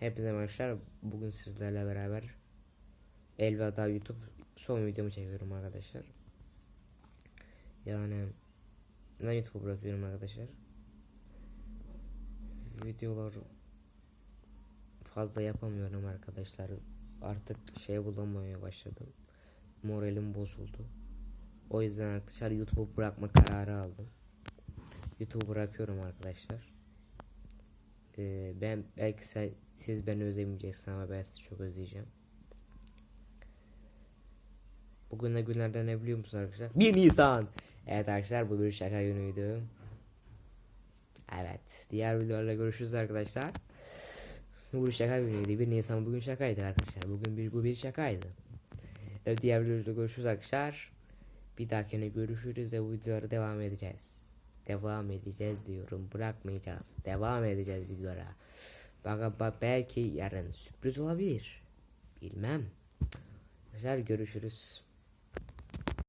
Hepinize arkadaşlar bugün sizlerle beraber Elveda YouTube son videomu çekiyorum arkadaşlar. Yani ben YouTube'u bırakıyorum arkadaşlar. Videolar fazla yapamıyorum arkadaşlar. Artık şey bulamaya başladım. Moralim bozuldu. O yüzden arkadaşlar YouTube'u bırakma kararı aldım. YouTube'u bırakıyorum arkadaşlar. Ee, ben belki sen, siz beni özlemeyeceksiniz ama ben sizi çok özleyeceğim. Bugün ne günlerden ne biliyor musunuz arkadaşlar? 1 Nisan. Evet arkadaşlar bu bir şaka günüydü. Evet. Diğer videolarla görüşürüz arkadaşlar. Bu bir şaka günüydü. 1 Nisan bugün şakaydı arkadaşlar. Bugün bir bu bir şakaydı. Evet diğer videoda görüşürüz arkadaşlar. Bir dahakine görüşürüz ve bu videolara devam edeceğiz. Devam edeceğiz diyorum. Bırakmayacağız. Devam edeceğiz videolara. Bak, belki yarın sürpriz olabilir. Bilmem. Arkadaşlar görüşürüz.